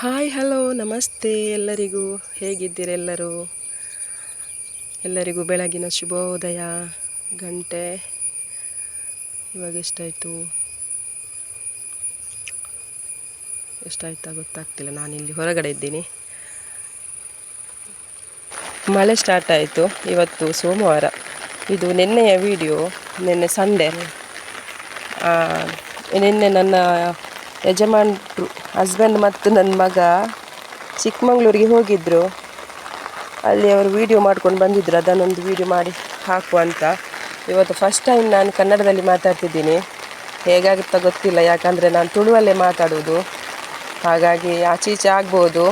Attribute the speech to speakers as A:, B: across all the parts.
A: Hi hello ನಮಸ್ತೆ ಎಲ್ಲರಿಗೂ. ಹೇಗಿದ್ದೀರೆಲ್ಲರೂ ಎಲ್ಲರಿಗೂ ಬೆಳಗಿನ ಶುಭೋದಯ, ಗಂಟೆ. ಇವಾಗ ಎಷ್ಟಾಯಿತು? ಎಷ್ಟಾಯ್ತಾ ಗೊತ್ತಾಗ್ತಿಲ್ಲ. ನಾನಿಲ್ಲಿ ಹೊರಗಡೆ ಇದ್ದೀನಿ. ಮಳೆ ಸ್ಟಾರ್ಟ್ ಆಯಿತು. ಇವತ್ತು ಸೋಮವಾರ. ಇದು ನಿನ್ನೆಯ ವಿಡಿಯೋ ನಿನ್ನೆ ಸಂಡೇ ನಿನ್ನೆ ನನ್ನ ಯಜಮಾನ್ರು ಹಸ್ಬೆಂಡ್ ಮತ್ತು ನನ್ನ ಮಗ ಚಿಕ್ಕಮಂಗ್ಳೂರಿಗೆ ಹೋಗಿದ್ದರು ಅಲ್ಲಿ ಅವರು ವೀಡಿಯೋ ಮಾಡ್ಕೊಂಡು ಬಂದಿದ್ದರು ಅದನ್ನೊಂದು ವೀಡಿಯೋ ಮಾಡಿ ಹಾಕುವ ಅಂತ. ಇವತ್ತು ಫಸ್ಟ್ ಟೈಮ್ ನಾನು ಕನ್ನಡದಲ್ಲಿ ಮಾತಾಡ್ತಿದ್ದೀನಿ. ಹೇಗಾಗುತ್ತಾ ಗೊತ್ತಿಲ್ಲ. ಯಾಕಂದರೆ ನಾನು ತುಳುವಲ್ಲೇ ಮಾತಾಡೋದು ಹಾಗಾಗಿ ಆಚೆ ಈಚೆ ಆಗ್ಬೋದು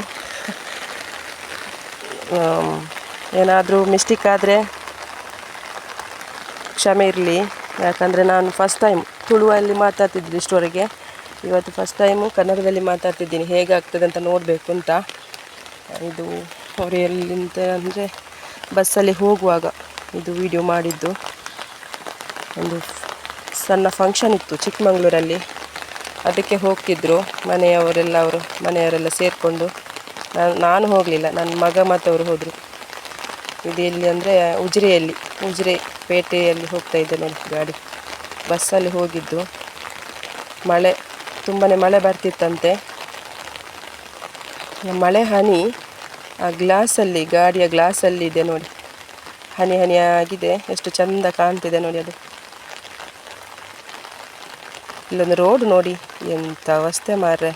A: ಏನಾದರೂ ಮಿಸ್ಟೇಕ್ ಆದರೆ ಕ್ಷಮೆ ಇರಲಿ. ಯಾಕಂದರೆ ನಾನು ಫಸ್ಟ್ ಟೈಮ್ ತುಳುವಲ್ಲಿ ಮಾತಾಡ್ತಿದ್ದೆ ಇಷ್ಟವರೆಗೆ. ಇವತ್ತು ಫಸ್ಟ್ ಟೈಮು ಕನ್ನಡದಲ್ಲಿ ಮಾತಾಡ್ತಿದ್ದೀನಿ. ಹೇಗಾಗ್ತದೆ ಅಂತ ನೋಡಬೇಕು ಅಂತ. ಇದು ಅವರು ಎಲ್ಲಿಂದ ಅಂದರೆ ಬಸ್ಸಲ್ಲಿ ಹೋಗುವಾಗ ಇದು ವಿಡಿಯೋ ಮಾಡಿದ್ದು. ಒಂದು ಸಣ್ಣ ಫಂಕ್ಷನ್ ಇತ್ತು ಚಿಕ್ಕಮಂಗ್ಳೂರಲ್ಲಿ. ಅದಕ್ಕೆ ಹೋಗ್ತಿದ್ರು. ಮನೆಯವರೆಲ್ಲ ಅವರು, ಮನೆಯವರೆಲ್ಲ ಸೇರಿಕೊಂಡು. ನಾನು ನಾನು ಹೋಗಲಿಲ್ಲ. ನನ್ನ ಮಗ ಮತ್ತು ಅವರು ಹೋದರು. ಇದು ಎಲ್ಲಿ ಅಂದರೆ ಉಜಿರೆಯಲ್ಲಿ, ಉಜಿರೆ ಪೇಟೆಯಲ್ಲಿ ಹೋಗ್ತಾ ಇದ್ದೆ ನೋಡಿ ಗಾಡಿ. ಬಸ್ಸಲ್ಲಿ ಹೋಗಿದ್ದು. ಮಳೆ ತುಂಬಾ ಮಳೆ ಬರ್ತಿತ್ತಂತೆ. ಮಳೆ ಹನಿ ಆ ಗ್ಲಾಸಲ್ಲಿ, ಗಾಡಿಯ ಗ್ಲಾಸಲ್ಲಿ ಇದೆ ನೋಡಿ. ಹನಿ ಹನಿಯಾಗಿದೆ, ಎಷ್ಟು ಚಂದ ಕಾಣ್ತಿದೆ ನೋಡಿ ಅದು. ಇಲ್ಲೊಂದು ರೋಡ್ ನೋಡಿ ಎಂಥ ಅವಸ್ಥೆ ಮಾರ್ರೆ.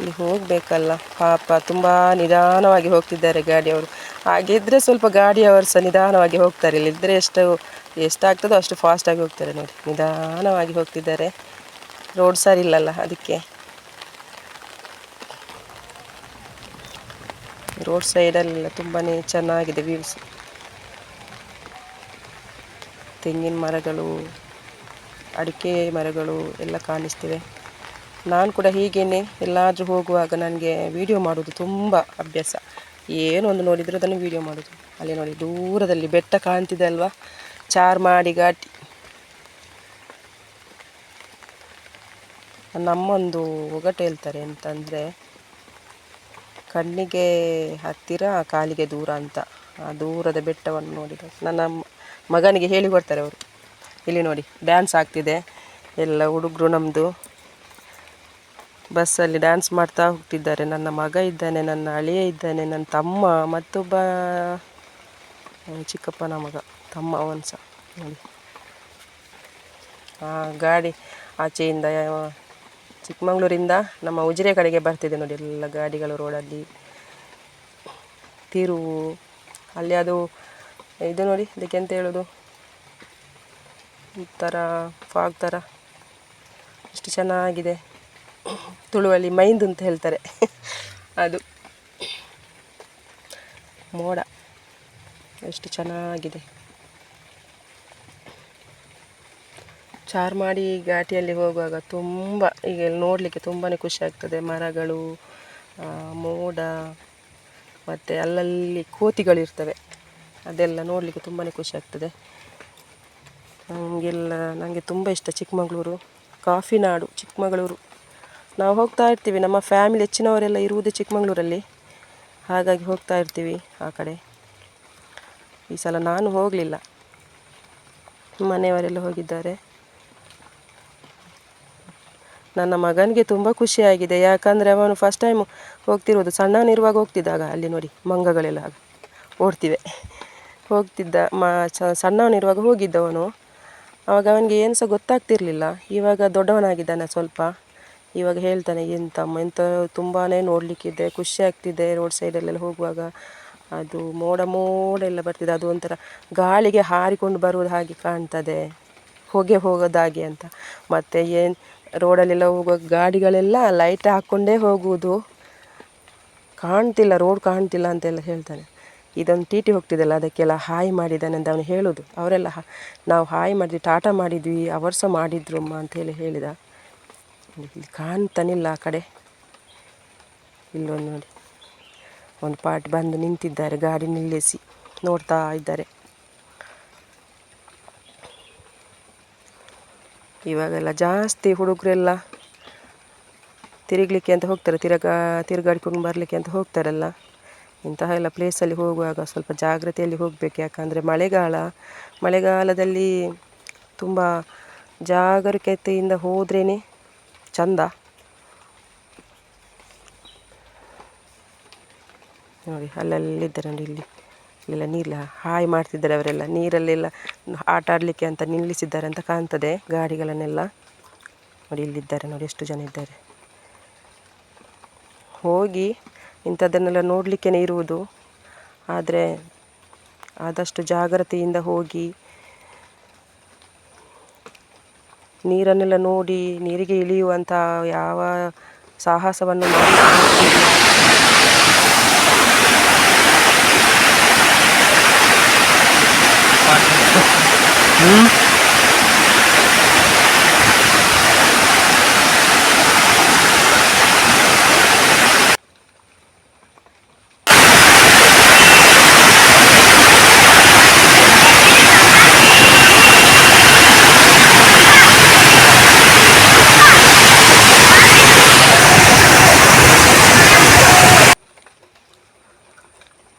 A: ಇಲ್ಲಿ ಹೋಗಬೇಕಲ್ಲ, ಪಾಪ ತುಂಬ ನಿಧಾನವಾಗಿ ಹೋಗ್ತಿದ್ದಾರೆ ಗಾಡಿಯವರು. ಹಾಗಿದ್ದರೆ ಸ್ವಲ್ಪ ಗಾಡಿಯವರು ಸಹ ನಿಧಾನವಾಗಿ ಹೋಗ್ತಾರೆ. ಇಲ್ಲಿದ್ದರೆ ಎಷ್ಟು, ಎಷ್ಟಾಗ್ತದೋ ಅಷ್ಟು ಫಾಸ್ಟಾಗಿ ಹೋಗ್ತಾರೆ ನೋಡಿ. ನಿಧಾನವಾಗಿ ಹೋಗ್ತಿದ್ದಾರೆ. ರೋಡ್ ಸರಿ ಇಲ್ಲಲ್ಲ, ಅದಕ್ಕೆ. ರೋಡ್ ಸೈಡಲ್ಲೆಲ್ಲ ತುಂಬಾ ಚೆನ್ನಾಗಿದೆ ವ್ಯೂಸ್ ತೆಂಗಿನ ಮರಗಳು, ಅಡಿಕೆ ಮರಗಳು ಎಲ್ಲ ಕಾಣಿಸ್ತಿವೆ. ನಾನು ಕೂಡ ಹೀಗೇನೆ ಎಲ್ಲಾದರೂ ಹೋಗುವಾಗ ನನಗೆ ವೀಡಿಯೋ ಮಾಡೋದು ತುಂಬ ಅಭ್ಯಾಸ. ಏನು ಒಂದು ನೋಡಿದರೂ ಅದನ್ನು ವೀಡಿಯೋ ಮಾಡೋದು ಅಲ್ಲಿ ನೋಡಿ ದೂರದಲ್ಲಿ ಬೆಟ್ಟ ಕಾಣ್ತಿದೆ ಅಲ್ವಾ? ಚಾರ್ಮಾಡಿ ಘಾಟಿ. ನಮ್ಮೊಂದು ಒಗಟು ಹೇಳ್ತಾರೆ ಅಂತಂದರೆ, ಕಣ್ಣಿಗೆ ಹತ್ತಿರ, ಕಾಲಿಗೆ ದೂರ ಅಂತ. ಆ ದೂರದ ಬೆಟ್ಟವನ್ನು ನೋಡಿದ ನನ್ನ ಮಗನಿಗೆ ಹೇಳಿ ಕೊಡ್ತಾರೆ ಅವರು. ಇಲ್ಲಿ ನೋಡಿ ಡ್ಯಾನ್ಸ್ ಆಗ್ತಿದೆ. ಎಲ್ಲ ಹುಡುಗರು ನಮ್ಮದು ಬಸ್ಸಲ್ಲಿ ಡ್ಯಾನ್ಸ್ ಮಾಡ್ತಾ ಹೋಗ್ತಿದ್ದಾರೆ ನನ್ನ ಮಗ ಇದ್ದಾನೆ, ನನ್ನ ಅಳಿಯ ಇದ್ದಾನೆ, ನನ್ನ ತಮ್ಮ, ಮತ್ತೊಬ್ಬ ಚಿಕ್ಕಪ್ಪನ ಮಗ, ತಮ್ಮ ಅವನು ನೋಡಿ. ಆ, ಗಾಡಿ ಆಚೆಯಿಂದ ಚಿಕ್ಕಮಂಗ್ಳೂರಿಂದ ನಮ್ಮ ಉಜಿರೆ ಕಡೆಗೆ ಬರ್ತಿದೆ ನೋಡಿ ಎಲ್ಲ ಗಾಡಿಗಳು ರೋಡಲ್ಲಿ. ತಿರುವು ಅಲ್ಲಿ ಅದು, ಇದು ನೋಡಿ ಅದಕ್ಕೆ ಎಂತ ಹೇಳೋದು? ಈ ಥರ ಫಾಗ್ ಥರ ಎಷ್ಟು ಚೆನ್ನಾಗಿದೆ. ತುಳುವಲ್ಲಿ ಮೈಂದು ಅಂತ ಹೇಳ್ತಾರೆ. ಅದು. ಮೋಡ. ಎಷ್ಟು ಚೆನ್ನಾಗಿದೆ. ಚಾರ್ಮಾಡಿ ಘಾಟಿಯಲ್ಲಿ ಹೋಗುವಾಗ ತುಂಬ, ಈಗ ನೋಡಲಿಕ್ಕೆ ತುಂಬಾ ಖುಷಿ ಆಗ್ತದೆ. ಮರಗಳು ಮೋಡ, ಮತ್ತು ಅಲ್ಲಲ್ಲಿ ಕೋತಿಗಳಿರ್ತವೆ ಅದೆಲ್ಲ ನೋಡಲಿಕ್ಕೆ ತುಂಬಾ ಖುಷಿ ಆಗ್ತದೆ. ನನಗೆಲ್ಲ ನನಗೆ ತುಂಬ ಇಷ್ಟ ಚಿಕ್ಕಮಗಳೂರು. ಕಾಫಿ ನಾಡು, ಚಿಕ್ಕಮಗಳೂರು. ನಾವು ಹೋಗ್ತಾ ಇರ್ತೀವಿ. ನಮ್ಮ ಫ್ಯಾಮಿಲಿ ಹೆಚ್ಚಿನವರೆಲ್ಲ ಇರುವುದೇ ಚಿಕ್ಕಮಗಳೂರಲ್ಲಿ. ಹಾಗಾಗಿ ಹೋಗ್ತಾ ಇರ್ತೀವಿ ಆ ಕಡೆ. ಈ ಸಲ ನಾನು ಹೋಗಲಿಲ್ಲ. ಮನೆಯವರೆಲ್ಲ ಹೋಗಿದ್ದಾರೆ. ನನ್ನ ಮಗನಿಗೆ ತುಂಬ ಖುಷಿಯಾಗಿದೆ. ಯಾಕಂದರೆ ಅವನು ಫಸ್ಟ್ ಟೈಮ್ ಹೋಗ್ತಿರೋದು. ಸಣ್ಣವನಿರುವಾಗ ಹೋಗ್ತಿದ್ದಾಗ. ಅಲ್ಲಿ ನೋಡಿ, ಮಂಗಗಳೆಲ್ಲ ಓಡ್ತಿವೆ. ಹೋಗ್ತಿದ್ದ ಮ ಸಣ್ಣವನಿರುವಾಗ ಹೋಗಿದ್ದವನು. ಆವಾಗ ಅವನಿಗೆ ಏನು ಸಹ ಗೊತ್ತಾಗ್ತಿರಲಿಲ್ಲ. ಇವಾಗ ದೊಡ್ಡವನಾಗಿದ್ದಾನೆ ಸ್ವಲ್ಪ. ಇವಾಗ ಹೇಳ್ತಾನೆ ಎಂತಮ್ಮ ಎಂತ ತುಂಬಾ ನೋಡಲಿಕ್ಕಿದೆ, ಖುಷಿ ಆಗ್ತಿದೆ ರೋಡ್ ಸೈಡಲ್ಲೆಲ್ಲ ಹೋಗುವಾಗ. ಅದು ಮೋಡ ಮೋಡ ಎಲ್ಲ ಬರ್ತಿದೆ. ಅದು ಒಂಥರ ಗಾಳಿಗೆ ಹಾರಿಕೊಂಡು ಬರುವುದು ಹಾಗೆ ಕಾಣ್ತದೆ. ಹೊಗೆ ಹೋಗೋದಾಗಿ ಅಂತ. ಮತ್ತು ಏನು ರೋಡಲ್ಲೆಲ್ಲ ಹೋಗುವ ಗಾಡಿಗಳೆಲ್ಲ ಲೈಟ್ ಹಾಕ್ಕೊಂಡೇ ಹೋಗುವುದು. ಕಾಣ್ತಿಲ್ಲ ರೋಡ್ ಕಾಣ್ತಿಲ್ಲ ಅಂತೆಲ್ಲ ಹೇಳ್ತಾನೆ. ಇದೊಂದು ಟಿ ಟಿ ಹೋಗ್ತಿದ್ದಲ್ಲ ಅದಕ್ಕೆಲ್ಲ ಹಾಯ್ ಮಾಡಿದ್ದಾನೆ ಅಂತ ಅವನು ಹೇಳೋದು. ಅವರೆಲ್ಲ ನಾವು ಹಾಯ್ ಮಾಡಿದ್ವಿ ಟಾಟಾ ಮಾಡಿದ್ವಿ ಅವರು ಸಹ ಮಾಡಿದ್ರು ಅಮ್ಮ ಅಂತೇಳಿ ಹೇಳಿದ. ಇಲ್ಲಿ ಕಾಣ್ತಾನಿಲ್ಲ ಆ ಕಡೆ. ಇಲ್ಲೊಂದು ನೋಡಿ. ಒಂದು ಪಾರ್ಟಿ ಬಂದು ನಿಂತಿದ್ದಾರೆ, ಗಾಡಿ ನಿಲ್ಲಿಸಿ ನೋಡ್ತಾ ಇದ್ದಾರೆ. ಇವಾಗೆಲ್ಲ ಜಾಸ್ತಿ ಹುಡುಗರೆಲ್ಲ ತಿರುಗಲಿಕ್ಕೆ ಅಂತ ಹೋಗ್ತಾರೆ, ತಿರುಗಾ ತಿರುಗಾಡಿಕೊಂಡು ಬರಲಿಕ್ಕೆ ಅಂತ ಹೋಗ್ತಾರಲ್ಲ. ಇಂತಹ ಎಲ್ಲ ಪ್ಲೇಸಲ್ಲಿ ಹೋಗುವಾಗ ಸ್ವಲ್ಪ ಜಾಗ್ರತೆಯಲ್ಲಿ ಹೋಗಬೇಕು. ಯಾಕಂದರೆ ಮಳೆಗಾಲ, ಮಳೆಗಾಲದಲ್ಲಿ ತುಂಬ ಜಾಗರೂಕತೆಯಿಂದ ಹೋದ್ರೇ ಚಂದ. ನೋಡಿ, ಅಲ್ಲಲ್ಲಿದ್ದಾರೆ ನೋಡಿ ಇಲ್ಲಿ. ಇಲ್ಲೆಲ್ಲ ನೀರಿಲ್ಲ ಹಾಯ್ ಮಾಡ್ತಿದ್ದಾರೆ ಅವರೆಲ್ಲ. ನೀರಲ್ಲೆಲ್ಲ ಆಟ ಆಡಲಿಕ್ಕೆ ಅಂತ ನಿಲ್ಲಿಸಿದ್ದಾರೆ ಅಂತ ಕಾಣ್ತದೆ ಗಾಡಿಗಳನ್ನೆಲ್ಲ. ನೋಡಿ, ಇಲ್ಲಿದ್ದಾರೆ. ನೋಡಿ, ಎಷ್ಟು ಜನ ಇದ್ದಾರೆ. ಹೋಗಿ ಇಂಥದ್ದನ್ನೆಲ್ಲ ನೋಡಲಿಕ್ಕೇ ಇರುವುದು. ಆದರೆ ಆದಷ್ಟು ಜಾಗ್ರತೆಯಿಂದ ಹೋಗಿ ನೀರನ್ನೆಲ್ಲ ನೋಡಿ ನೀರಿಗೆ ಇಳಿಯುವಂಥ ಯಾವ ಸಾಹಸವನ್ನು ಮಾಡಿ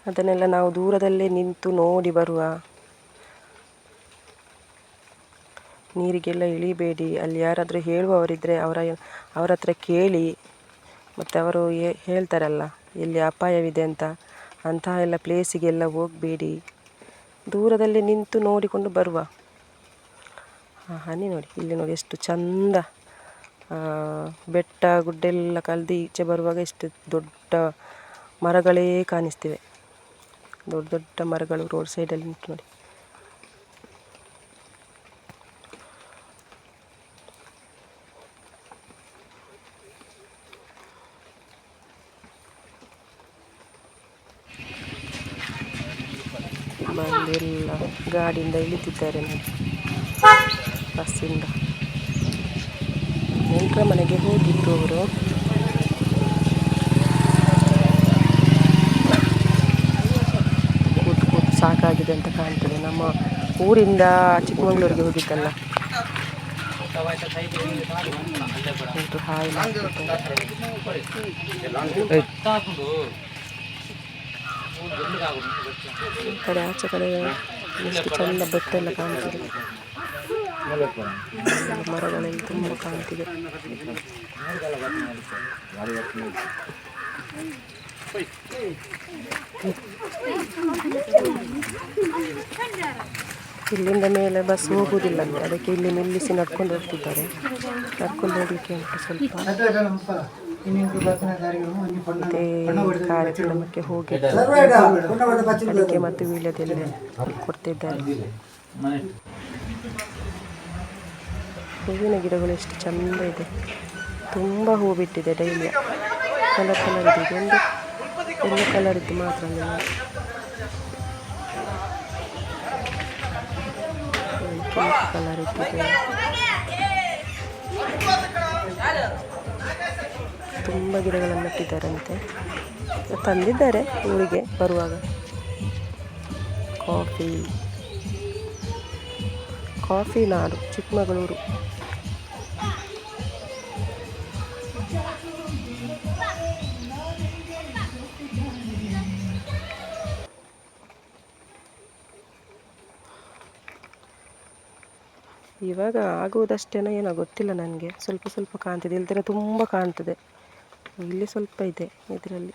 A: ಅದನ್ನೆಲ್ಲ ನಾವು ದೂರದಲ್ಲೇ ನಿಂತು ನೋಡಿ ಬರುವ ನೀರಿಗೆಲ್ಲ ಇಳಿಬೇಡಿ. ಅಲ್ಲಿ ಯಾರಾದರೂ ಹೇಳುವವರಿದ್ದರೆ ಅವರ ಅವರ ಹತ್ರ ಕೇಳಿ. ಮತ್ತು ಅವರು ಹೇಳ್ತಾರಲ್ಲ ಎಲ್ಲಿ ಅಪಾಯವಿದೆ ಅಂತ. ಅಂತಹ ಎಲ್ಲ ಪ್ಲೇಸಿಗೆಲ್ಲ ಹೋಗಬೇಡಿ. ದೂರದಲ್ಲಿ ನಿಂತು ನೋಡಿಕೊಂಡು ಬರುವ. ಹನಿ ನೋಡಿ. ಇಲ್ಲಿ ನೋಡಿ ಎಷ್ಟು ಚಂದ ಬೆಟ್ಟ, ಗುಡ್ಡೆಲ್ಲ ಕಲ್ದು ಈಚೆ ಬರುವಾಗ ಎಷ್ಟು ದೊಡ್ಡ ಮರಗಳೇ ಕಾಣಿಸ್ತಿವೆ. ದೊಡ್ಡ ದೊಡ್ಡ ಮರಗಳು ರೋಡ್ ಸೈಡಲ್ಲಿ ನಿಂತು ನೋಡಿ ಬಂದೆಲ್ಲ ಗಾಡಿಯಿಂದ ಇಳಿತಿದ್ದಾರೆ ನಾನು ಬಸ್ಸಿಂದ. ನೆಂಟರ ಮನೆಗೆ ಹೋಗಿದ್ದು ಅವರು. ಕೂತು ಕೂತು ಸಾಕಾಗಿದೆ ಅಂತ ಕಾಣ್ತದೆ. ನಮ್ಮ ಊರಿಂದ ಚಿಕ್ಕಮಗಳೂರಿಗೆ ಹೋಗಿದ್ದಲ್ಲ. ಕಡೆ ಆಚೆ ಕಡೆ ಎಷ್ಟು ಚಂದ ಬೆಟ್ಟ ಎಲ್ಲ ಕಾಣ್ತಿದೆ. ಮರಗಳೆಲ್ಲ ತುಂಬ ಕಾಣ್ತಿದೆ ಇಲ್ಲಿಂದ ಮೇಲೆ ಬಸ್ ಹೋಗುವುದಿಲ್ಲ ಅದಕ್ಕೆ ಇಲ್ಲಿ ನಿಲ್ಲಿಸಿ ನಡ್ಕೊಂಡು ಹೋಗ್ತಿದ್ದಾರೆ. ನಡ್ಕೊಂಡು ಹೋಗ್ಲಿಕ್ಕೆ ಉಂಟು ಸ್ವಲ್ಪ. ಇದೇ ಕಾರ್ಯಕ್ರಮಕ್ಕೆ ಹೋಗಿ ಅದಕ್ಕೆ ಮತ್ತು ವೀಳ್ಯದೆಲೆ ಕೊಡ್ತಿದ್ದಾರೆ. ಹೂವಿನ ಗಿಡಗಳು ಎಷ್ಟು ಚಂದ ಇದೆ. ತುಂಬ ಹೂ ಬಿಟ್ಟಿದೆ ಡೈಲಿ. ಕಲರ್ ಕಲರ್ ಇದೆ. ಒಂದು ಎಲ್ಲ ಕಲರ್ ಇದ್ದು ಮಾತ್ರ ಕಲರ್ ಇದ್ದಿದೆ ತುಂಬ ಗಿಡಗಳನ್ನು ನೆಟ್ಟಿದ್ದಾರಂತೆ. ತಂದಿದ್ದಾರೆ ಊರಿಗೆ ಬರುವಾಗ. ಕಾಫಿ. ಕಾಫಿ ನಾಡು, ಚಿಕ್ಕಮಗಳೂರು. ಇವಾಗ ಆಗುವುದಷ್ಟೇನೋ ಏನೋ ಗೊತ್ತಿಲ್ಲ ನನಗೆ. ಸ್ವಲ್ಪ ಸ್ವಲ್ಪ ಕಾಣ್ತಿದೆ. ಇಲ್ದಿರ ತುಂಬ ಕಾಣ್ತದೆ. ಇಲ್ಲಿ ಸ್ವಲ್ಪ ಇದೆ ಇದರಲ್ಲಿ.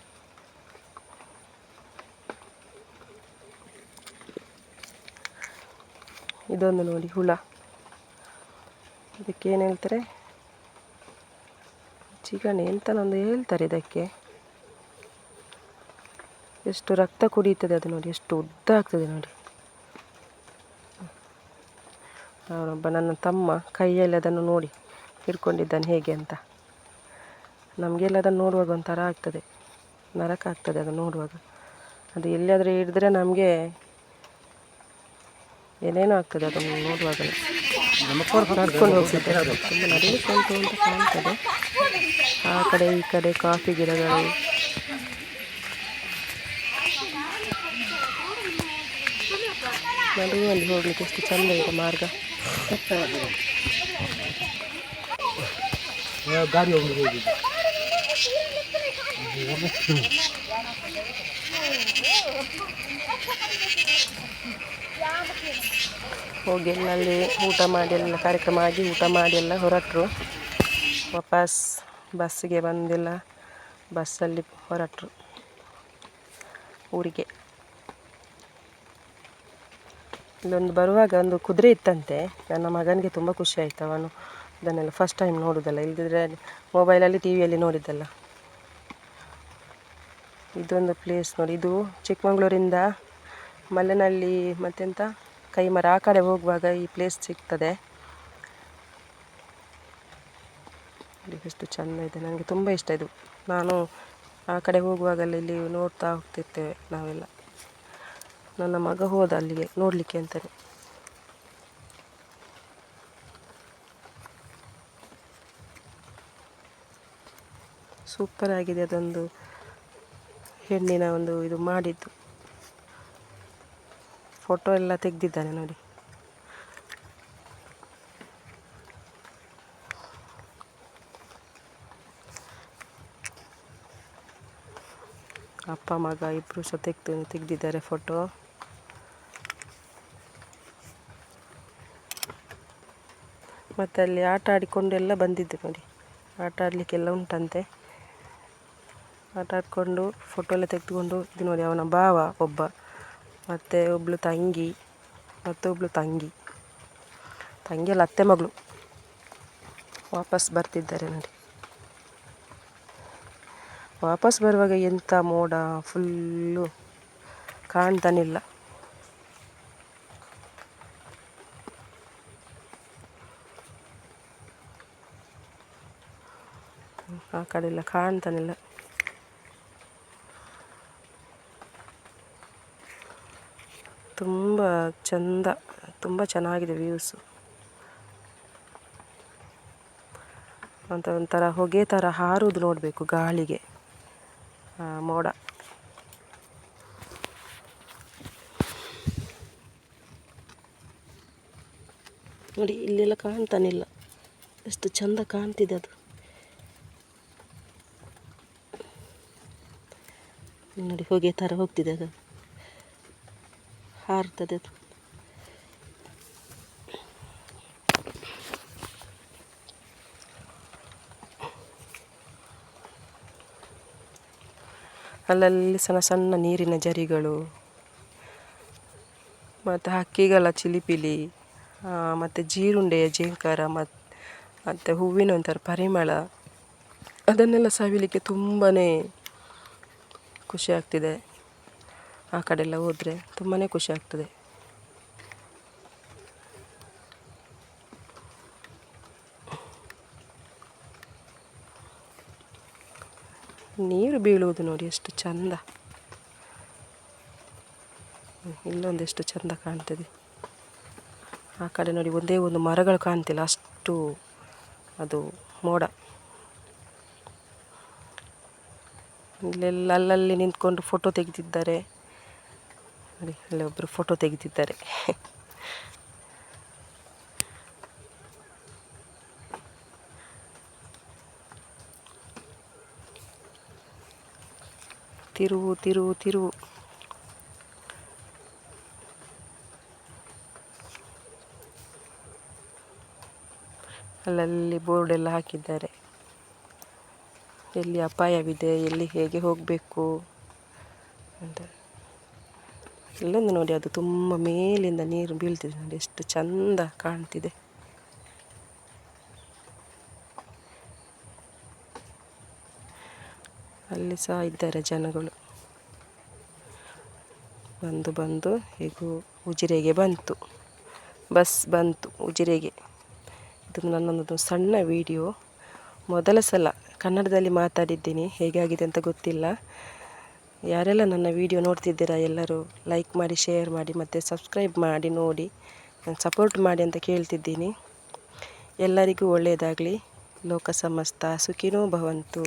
A: ಇದೊಂದು ನೋಡಿ ಹುಳ. ಇದಕ್ಕೆ ಏನು ಹೇಳ್ತಾರೆ? ಚಿಗಣಿ ಎಂತನೊಂದು ಹೇಳ್ತಾರೆ ಇದಕ್ಕೆ. ಎಷ್ಟು ರಕ್ತ ಕುಡಿಯುತ್ತದೆ ಅದು ನೋಡಿ, ಎಷ್ಟು ಉದ್ದ ಆಗ್ತದೆ ನೋಡಿ. ಅವನೊಬ್ಬ ನನ್ನ ತಮ್ಮ ಕೈಯಲ್ಲಿ ಅದನ್ನು ನೋಡಿ ಹಿಡ್ಕೊಂಡಿದ್ದಾನೆ ಹೇಗೆ ಅಂತ. ನಮಗೆಲ್ಲ ಅದನ್ನು ನೋಡುವಾಗ ಒಂಥರ ಆಗ್ತದೆ. ನರಕ ಆಗ್ತದೆ ಅದನ್ನು ನೋಡುವಾಗ. ಅದು ಎಲ್ಲಿಯಾದರೂ ಹಿಡಿದ್ರೆ ನಮಗೆ ಏನೇನೋ ಆಗ್ತದೆ ಅದನ್ನು ನೋಡುವಾಗ. ನಡ್ಕೊಂಡು ತುಂಬ ಅಂತ ಕಾಣ್ತದೆ. ಆ ಕಡೆ ಈ ಕಡೆ ಕಾಫಿ ಗಿಡಗಳು. ನಡುವಲ್ಲಿ ಹೋಗ್ಲಿಕ್ಕೆ ಎಷ್ಟು ಚಂದ ಇದೆ ಮಾರ್ಗ.
B: ಗಾಡಿ ಹೋಗಿ ಹೋಗಿದೆ.
A: ಹೋಗಿ ಅಲ್ಲಿ ಊಟ ಮಾಡಿ ಎಲ್ಲ ಕಾರ್ಯಕ್ರಮ ಆಗಿ ಊಟ ಮಾಡಿ ಎಲ್ಲ ಹೊರಟರು. ವಾಪಸ್ ಬಸ್ಸಿಗೆ ಬಂದಿಲ್ಲ, ಬಸ್ಸಲ್ಲಿ ಹೊರಟರು ಊರಿಗೆ. ಇಲ್ಲೊಂದು ಬರುವಾಗ ಒಂದು ಕುದುರೆ ಇತ್ತಂತೆ, ನನ್ನ ಮಗನಿಗೆ ತುಂಬ ಖುಷಿ ಆಯಿತು. ಅವನು ಅದನ್ನೆಲ್ಲ ಫಸ್ಟ್ ಟೈಮ್ ನೋಡೋದಲ್ಲ ಇಲ್ಲದಿದ್ರೆ ಮೊಬೈಲಲ್ಲಿ ಟಿ ವಿಯಲ್ಲಿ ನೋಡಿದ್ದಲ್ಲ. ಇದೊಂದು ಪ್ಲೇಸ್ ನೋಡಿ. ಇದು ಚಿಕ್ಕಮಗಳೂರಿಂದ ಮಲೆನಳ್ಳಿ ಮತ್ತೆಂತ ಕೈಮರ ಆ ಕಡೆ ಹೋಗುವಾಗ ಈ ಪ್ಲೇಸ್ ಸಿಗ್ತದೆ. ಎಷ್ಟು ಚೆಂದ ಇದೆ. ನನಗೆ ತುಂಬ ಇಷ್ಟ ಇದು. ನಾನು ಆ ಕಡೆ ಹೋಗುವಾಗಲ್ಲ ಇಲ್ಲಿ ನೋಡ್ತಾ ಹೋಗ್ತಿರ್ತೇವೆ ನಾವೆಲ್ಲ. ನನ್ನ ಮಗ ಹೋದ ಅಲ್ಲಿಗೆ ನೋಡಲಿಕ್ಕೆ ಅಂತಲೇ ಸೂಪರ್ ಆಗಿದೆ ಅದೊಂದು. ಹೆಣ್ಣಿನ ಒಂದು ಇದು ಮಾಡಿದ್ದು. ಫೋಟೋ ಎಲ್ಲ ತೆಗೆದಿದ್ದಾನೆ ನೋಡಿ. ಅಪ್ಪ, ಮಗ ಇಬ್ಬರು ಸಹ ತೆಗೆದು ತೆಗೆದಿದ್ದಾರೆ ಫೋಟೋ ಮತ್ತು ಅಲ್ಲಿ ಆಟ ಆಡಿಕೊಂಡೆಲ್ಲ ಬಂದಿದ್ದೆ ನೋಡಿ. ಆಟ ಆಡಲಿಕ್ಕೆಲ್ಲ ಉಂಟಂತೆ. ಆಟ ಆಡಿಕೊಂಡು ಫೋಟೋ ಎಲ್ಲ ತೆಗೆದುಕೊಂಡು ಇದು ನೋಡಿ ಅವನ ಭಾವ ಒಬ್ಬ, ಮತ್ತು ಒಬ್ಬಳು ತಂಗಿ ಮತ್ತೊಬ್ಬಳು ತಂಗಿ. ತಂಗಿ ಅಲ್ಲ, ಅತ್ತೆ ಮಗಳು. ವಾಪಸ್ ಬರ್ತಿದ್ದಾರೆ ನೋಡಿ. ವಾಪಸ್ ಬರುವಾಗ ಎಂಥ ಮೋಡ ಫುಲ್ಲು ಕಾಣ್ತಾನಿಲ್ಲ. ಆ ಕಡೆ ಕಾಣ್ತಾನಿಲ್ಲ. ತುಂಬ ಚಂದ, ತುಂಬ ಚೆನ್ನಾಗಿದೆ ವ್ಯೂಸು ಅಂತ ಒಂಥರ ಹೊಗೆ ಥರ ಹಾರೋದು ನೋಡಬೇಕು ಗಾಳಿಗೆ. ಮೋಡ. ನೋಡಿ, ಇಲ್ಲೆಲ್ಲ ಕಾಣ್ತಾನಿಲ್ಲ. ಎಷ್ಟು ಚಂದ ಕಾಣ್ತಿದೆ ಅದು. ನೋಡಿ, ಹೊಗೆ ಥರ ಹೋಗ್ತಿದೆ ಅದು. ಹಾರ್ತದೆ ಅಲ್ಲಲ್ಲಿ ಸಣ್ಣ ಸಣ್ಣ ನೀರಿನ ಜರಿಗಳು, ಮತ್ತು ಹಕ್ಕಿಗಳ ಚಿಲಿಪಿಲಿ ಮತ್ತು ಜೀರುಂಡೆಯ ಜೇಂಕಾರ ಮತ್ತು ಮತ್ತು ಹೂವಿನ ಒಂಥರ ಪರಿಮಳ, ಅದನ್ನೆಲ್ಲ ಸವಿಲಿಕ್ಕೆ ತುಂಬಾ ಖುಷಿ ಆಗ್ತಿದೆ. ಆ ಕಡೆ ಎಲ್ಲ ಹೋದರೆ ತುಂಬಾ ಖುಷಿ ಆಗ್ತದೆ. ನೀರು ಬೀಳುವುದು ನೋಡಿ ಎಷ್ಟು ಚಂದ. ಇಲ್ಲೊಂದೆಷ್ಟು ಚಂದ ಕಾಣ್ತದೆ. ಆ ಕಡೆ ನೋಡಿ ಒಂದೇ ಒಂದು ಮರಗಳು ಕಾಣ್ತಿಲ್ಲ, ಅಷ್ಟು ಅದು ಮೋಡ. ಇಲ್ಲೆಲ್ಲ ಅಲ್ಲಲ್ಲಿ ನಿಂತ್ಕೊಂಡು ಫೋಟೋ ತೆಗೆದಿದ್ದಾರೆ. ನೋಡಿ, ಅಲ್ಲಿ ಒಬ್ಬರು ಫೋಟೋ ತೆಗೆದಿದ್ದಾರೆ ತಿರುವು ತಿರುವು ತಿರುವು. ಅಲ್ಲಲ್ಲಿ ಬೋರ್ಡ್ ಎಲ್ಲ ಹಾಕಿದ್ದಾರೆ. ಎಲ್ಲಿ ಅಪಾಯವಿದೆ, ಎಲ್ಲಿ ಹೇಗೆ ಹೋಗಬೇಕು ಅಂತ. ಇಲ್ಲೊಂದು ನೋಡಿ, ಅದು ತುಂಬ ಮೇಲಿಂದ ನೀರು ಬೀಳ್ತಿದೆ ನೋಡಿ, ಎಷ್ಟು ಚಂದ ಕಾಣ್ತಿದೆ. ಅಲ್ಲಿ ಸಹ ಇದ್ದಾರೆ ಜನಗಳು. ಬಂದು ಬಂದು, ಹೇಗೂ ಉಜಿರೆಗೆ ಬಂತು. ಬಸ್ ಬಂತು, ಉಜಿರೆಗೆ. ಇದು ನನ್ನೊಂದು ಸಣ್ಣ ವಿಡಿಯೋ. ಮೊದಲ ಸಲ ಕನ್ನಡದಲ್ಲಿ ಮಾತಾಡಿದ್ದೀನಿ, ಹೇಗಾಗಿದೆ ಅಂತ ಗೊತ್ತಿಲ್ಲ. ಯಾರೆಲ್ಲ ನನ್ನ ವಿಡಿಯೋ ನೋಡ್ತಿದ್ದೀರಾ ಎಲ್ಲರೂ ಲೈಕ್ ಮಾಡಿ ಶೇರ್ ಮಾಡಿ, ಮತ್ತು ಸಬ್ಸ್ಕ್ರೈಬ್ ಮಾಡಿ, ನೋಡಿ, ನಾನು ಸಪೋರ್ಟ್ ಮಾಡಿ ಅಂತ ಕೇಳ್ತಿದ್ದೀನಿ. ಎಲ್ಲರಿಗೂ ಒಳ್ಳೆಯದಾಗಲಿ ಲೋಕ ಸಮಸ್ತ ಸುಖಿನೋ ಭವಂತು.